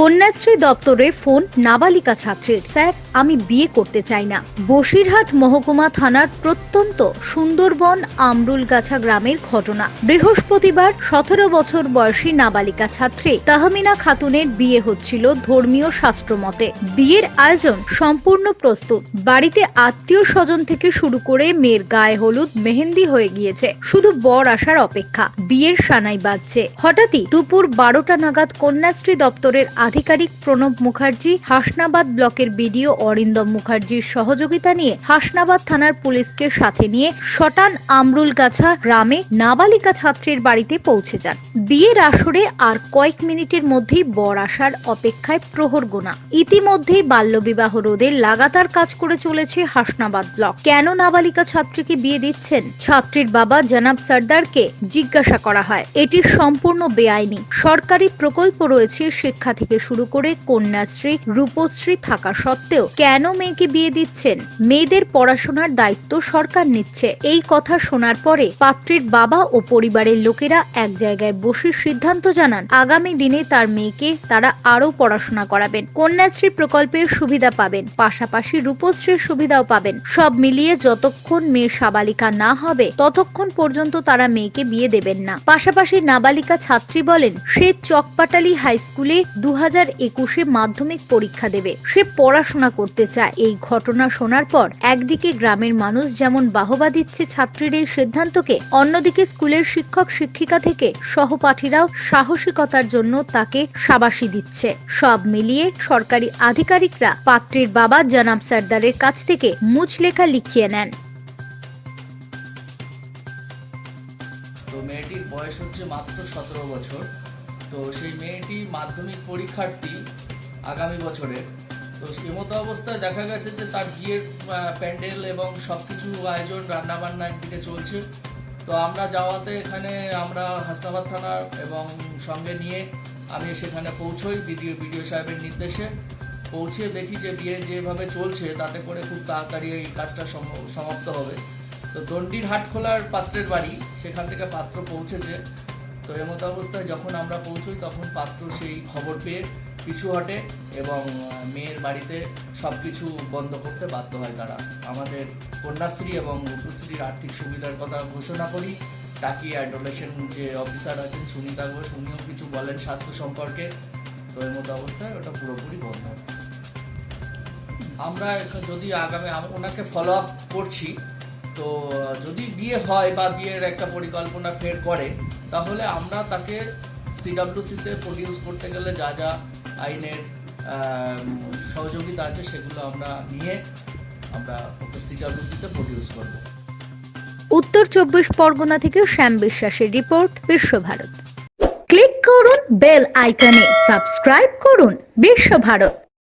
কন্যাশ্রী দপ্তরে ফোন নাবালিকা ছাত্রীর। স্যার, আমি বিয়ে করতে চাই না। বসিরহাট মহকুমা থানার প্রত্যন্ত সুন্দরবন আমরুলগাছা গ্রামের ঘটনা। বৃহস্পতিবার সতেরো বছর বয়সী নাবালিকা ছাত্রী তাহমিনা খাতুনের বিয়ে হচ্ছিল ধর্মীয় শাস্ত্রমতে। বিয়ের আয়োজন সম্পূর্ণ প্রস্তুত। বাড়িতে আত্মীয় স্বজন থেকে শুরু করে মেয়ের গায়ে হলুদ, মেহেন্দি হয়ে গিয়েছে। শুধু বর আসার অপেক্ষা। বিয়ের সানাই বাজছে। হঠাৎই দুপুর বারোটা নাগাদ কন্যাশ্রী দপ্তরের আধিকারিক প্রণব মুখার্জি, হাসনাবাদ ব্লকের বিডিও অরিন্দম মুখার্জির সহযোগিতা নিয়ে হাসনাবাদ থানার পুলিশকে সাথে নিয়ে শটান আমরুলগাছা গ্রামে নাবালিকা ছাত্রীর বাড়িতে পৌঁছে যান। বিয়ের আসরে আর কয়েক মিনিটের মধ্যেই বর আসার অপেক্ষায় প্রহর গোনা। ইতিমধ্যেই বাল্যবিবাহ রোধে লাগাতার কাজ করে চলেছে হাসনাবাদ ব্লক। কেন নাবালিকা ছাত্রীকে বিয়ে দিচ্ছেন? ছাত্রীর বাবা জনাব সর্দারকে জিজ্ঞাসা করা হয়। এটি সম্পূর্ণ বেআইনি। সরকারি প্রকল্প রয়েছে শিক্ষা থেকে শুরু করে কন্যাশ্রী রূপশ্রী থাকা সত্ত্বেও কেন মেয়েকে বিয়ে দিচ্ছেন? মেয়েদের পড়াশোনার দায়িত্ব সরকার নিচ্ছে। এই কথা শোনার পরে পাত্রীর বাবা ও পরিবারের লোকেরা এক জায়গায় বসে সিদ্ধান্ত জানান, আগামী দিনে তার মেয়েকে তারা আরও পড়াশোনা করাবেন। কন্যাশ্রী প্রকল্পের সুবিধা পাবেন, পাশাপাশি রূপশ্রীর সুবিধাও পাবেন। সব মিলিয়ে যতক্ষণ মেয়ে সাবালিকা না হবে, ততক্ষণ পর্যন্ত তারা মেয়েকে বিয়ে দেবেন না। পাশাপাশি নাবালিকা ছাত্রী বলেন, সে চকপাটালি হাই স্কুলে দু হাজার একুশে মাধ্যমিক পরীক্ষা দেবে। সে পড়াশোনা করতে চায়। এই ঘটনা শোনার পর একদিকে গ্রামের মানুষ যেমন বাহবা দিচ্ছে ছাত্রীর এই সিদ্ধান্তকে, অন্যদিকে স্কুলের শিক্ষক, শিক্ষিকা থেকে সহপাঠীরাও সাহসিকতার জন্য তাকে সাবাসী দিচ্ছে। সব মিলিয়ে সরকারি আধিকারিকরা পাত্রীর বাবা জনাব সর্দারের কাছ থেকে মুচলেখা লিখিয়ে নেন। তো মেয়েটির বয়স হচ্ছে মাত্র সতেরো বছর। তো সেই মেয়েটি মাধ্যমিক পরীক্ষার্থী আগামী বছরের তো এমতো অবস্থায় দেখা গেছে যে তার বিয়ের প্যান্ডেল এবং সব কিছু আয়োজন, রান্নাবান্না একদিকে চলছে। তো আমরা যাওয়াতে এখানে আমরা হাসনাবাদ থানার এবং সঙ্গে নিয়ে আমি সেখানে পৌঁছই বিডিও বিডিও সাহেবের নির্দেশে। পৌঁছে দেখি যে বিয়ে যেভাবে চলছে, তাতে করে খুব তাড়াতাড়ি এই কাজটা সম- সমাপ্ত হবে। তো দণ্ডির হাট খোলার পাত্রের বাড়ি, সেখান থেকে পাত্র পৌঁছেছে। তো এমত অবস্থায় যখন আমরা পৌঁছই, তখন পাত্র সেই খবর পেয়ে পিছু হটে এবং মেয়ের বাড়িতে সব কিছু বন্ধ করতে বাধ্য হয় তারা। আমাদের কন্যাশ্রী এবং রূপশ্রীর আর্থিক সুবিধার কথা ঘোষণা করি। টাকি অ্যাডোলেশন যে অফিসার আছেন সুনিতা ঘোষ, উনিও কিছু বলেন স্বাস্থ্য সম্পর্কে। তো এর মতো অবস্থায় ওটা পুরোপুরি বন্ধ। আমরা যদি আগামী ওনাকে ফলো আপ করছি। তো, যদি বিয়ে হয় বা বিয়ের একটা পরিকল্পনা ফের করে তাহলে আমরা তাকে সিডাব্লিউসিতে প্রডিউস করতে গেলে যা যা আইনের সহযোগিতা আছে সেগুলো আমরা নিয়ে আমরা ওকে সিডাব্লিউসিতে প্রডিউস করব। উত্তর চব্বিশ পরগনা থেকে শ্যাম বিশ্বাসের রিপোর্ট বিশ্বভারত ক্লিক করুন বেল আইকনে, সাবস্ক্রাইব করুন বিশ্বভারত